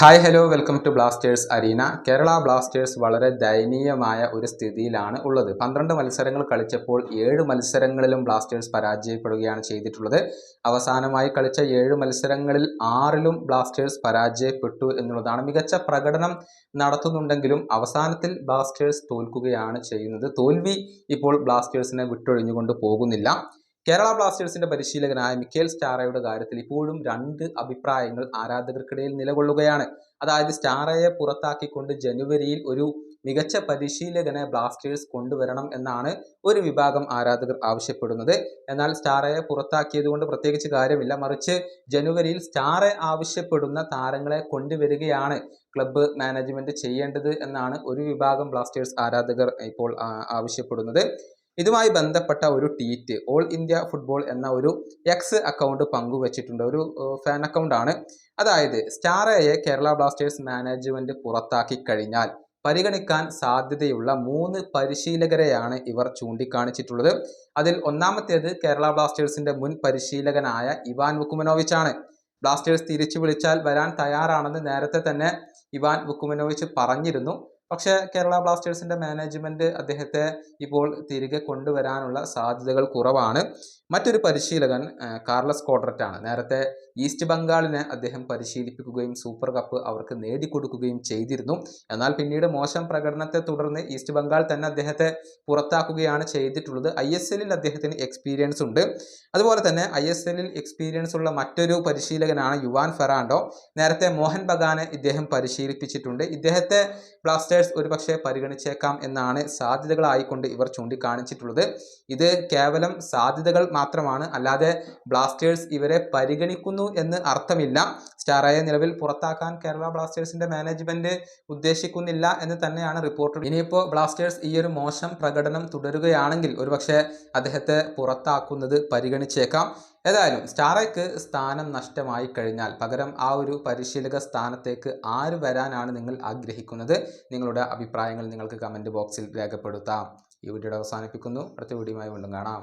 Hi hello welcome to Blasters arena Kerala Blasters വളരെ ദയനീയമായ ഒരു സ്ഥിതിയിലാണ് ഉള്ളത്. പന്ത്രണ്ട് മത്സരങ്ങൾ കളിച്ചപ്പോൾ ഏഴ് മത്സരങ്ങളിലും ബ്ലാസ്റ്റേഴ്സ് പരാജയപ്പെടുകയാണ് ചെയ്തിട്ടുള്ളത്. അവസാനമായി കളിച്ച ഏഴ് മത്സരങ്ങളിൽ ആറിലും ബ്ലാസ്റ്റേഴ്സ് പരാജയപ്പെട്ടു എന്നുള്ളതാണ് മികച്ച പ്രകടനം നടത്തുന്നുണ്ടെങ്കിലും അവസാനത്തിൽ ബ്ലാസ്റ്റേഴ്സ് തോൽക്കുകയാണ് ചെയ്യുന്നത്. തോൽവി ഇപ്പോൾ ബ്ലാസ്റ്റേഴ്സിനെ വിട്ടൊഴിഞ്ഞുകൊണ്ട് പോകുന്നില്ല. കേരള ബ്ലാസ്റ്റേഴ്സിന്റെ പരിശീലകനായ മിക്കേൽ സ്റ്റാറയുടെ കാര്യത്തിൽ ഇപ്പോഴും രണ്ട് അഭിപ്രായങ്ങൾ ആരാധകർക്കിടയിൽ നിലകൊള്ളുകയാണ്. അതായത് സ്റ്റാറയെ പുറത്താക്കിക്കൊണ്ട് ജനുവരിയിൽ ഒരു മികച്ച പരിശീലകനെ ബ്ലാസ്റ്റേഴ്സ് കൊണ്ടുവരണം എന്നാണ് ഒരു വിഭാഗം ആരാധകർ ആവശ്യപ്പെടുന്നത്. എന്നാൽ സ്റ്റാറയെ പുറത്താക്കിയത് കൊണ്ട് പ്രത്യേകിച്ച് കാര്യമില്ല. മറിച്ച് ജനുവരിയിൽ സ്റ്റാറെ ആവശ്യപ്പെടുന്ന താരങ്ങളെ കൊണ്ടുവരികയാണ് ക്ലബ്ബ് മാനേജ്മെന്റ് ചെയ്യേണ്ടത് എന്നാണ് ഒരു വിഭാഗം ബ്ലാസ്റ്റേഴ്സ് ആരാധകർ ഇപ്പോൾ ആവശ്യപ്പെടുന്നത്. ഇതുമായി ബന്ധപ്പെട്ട ഒരു ട്വീറ്റ് ഓൾ ഇന്ത്യ ഫുട്ബോൾ എന്ന ഒരു എക്സ് അക്കൗണ്ട് പങ്കുവച്ചിട്ടുണ്ട്. ഒരു ഫാൻ അക്കൗണ്ട് ആണ്. അതായത് സ്റ്റാറയെ കേരള ബ്ലാസ്റ്റേഴ്സ് മാനേജ്മെന്റ് പുറത്താക്കി കഴിഞ്ഞാൽ പരിഗണിക്കാൻ സാധ്യതയുള്ള മൂന്ന് പരിശീലകരെയാണ് ഇവർ ചൂണ്ടിക്കാണിച്ചിട്ടുള്ളത്. അതിൽ ഒന്നാമത്തേത് കേരള ബ്ലാസ്റ്റേഴ്സിന്റെ മുൻ പരിശീലകനായ ഇവാൻ വുക്കുമനോവിച്ച് ആണ്. ബ്ലാസ്റ്റേഴ്സ് തിരിച്ചു വിളിച്ചാൽ വരാൻ തയ്യാറാണെന്ന് നേരത്തെ തന്നെ ഇവാൻ വുക്കുമനോവിച്ച് പറഞ്ഞിരുന്നു. പക്ഷേ കേരള ബ്ലാസ്റ്റേഴ്സിന്റെ മാനേജ്മെന്റ് അദ്ദേഹത്തെ ഇപ്പോൾ തിരികെ കൊണ്ടുവരാനുള്ള സാധ്യതകൾ കുറവാണ്. മറ്റൊരു പരിശീലകൻ കാർലസ് കോഡ്രറ്റാണ്. നേരത്തെ ഈസ്റ്റ് ബംഗാളിനെ അദ്ദേഹം പരിശീലിപ്പിക്കുകയും സൂപ്പർ കപ്പ് അവർക്ക് നേടിക്കൊടുക്കുകയും ചെയ്തിരുന്നു. എന്നാൽ പിന്നീട് മോശം പ്രകടനത്തെ തുടർന്ന് ഈസ്റ്റ് ബംഗാൾ തന്നെ അദ്ദേഹത്തെ പുറത്താക്കുകയാണ് ചെയ്തിട്ടുള്ളത്. ഐ എസ് എല്ലിൽ അദ്ദേഹത്തിന് എക്സ്പീരിയൻസ് ഉണ്ട്. അതുപോലെ തന്നെ ഐ എസ് എല്ലിൽ എക്സ്പീരിയൻസ് ഉള്ള മറ്റൊരു പരിശീലകനാണ് യുവാൻ ഫെറാണ്ടോ. നേരത്തെ മോഹൻ ബഗാനെ ഇദ്ദേഹം പരിശീലിപ്പിച്ചിട്ടുണ്ട്. ഇദ്ദേഹത്തെ ബ്ലാസ്റ്റേഴ്സ് ഒരുപക്ഷെ പരിഗണിച്ചേക്കാം എന്നാണ് സാധ്യതകളായിക്കൊണ്ട് ഇവർ ചൂണ്ടിക്കാണിച്ചിട്ടുള്ളത്. ഇത് കേവലം സാധ്യതകൾ മാത്രമാണ്. അല്ലാതെ ബ്ലാസ്റ്റേഴ്സ് ഇവരെ പരിഗണിക്കുന്നു എന്ന് അർത്ഥമില്ല. സ്റ്റാറായ നിലവിൽ പുറത്താക്കാൻ കേരള ബ്ലാസ്റ്റേഴ്സിന്റെ മാനേജ്മെന്റ് ഉദ്ദേശിക്കുന്നില്ല എന്ന് തന്നെയാണ് റിപ്പോർട്ട് ഇനിയിപ്പോൾ ബ്ലാസ്റ്റേഴ്സ് ഈ ഒരു മോശം പ്രകടനം തുടരുകയാണെങ്കിൽ ഒരുപക്ഷെ അദ്ദേഹത്തെ പുറത്താക്കുന്നത് പരിഗണിച്ചേക്കാം. ഏതായാലും സ്റ്റാറയ്ക്ക് സ്ഥാനം നഷ്ടമായി കഴിഞ്ഞാൽ പകരം ആ ഒരു പരിശീലക സ്ഥാനത്തേക്ക് ആര് വരാനാണ് നിങ്ങൾ ആഗ്രഹിക്കുന്നത്? നിങ്ങളുടെ അഭിപ്രായങ്ങൾ നിങ്ങൾക്ക് കമന്റ് ബോക്സിൽ രേഖപ്പെടുത്താം. ഈ വീഡിയോ അവസാനിപ്പിക്കുന്നു. അടുത്ത വീഡിയോയുമായി വീണ്ടും കാണാം.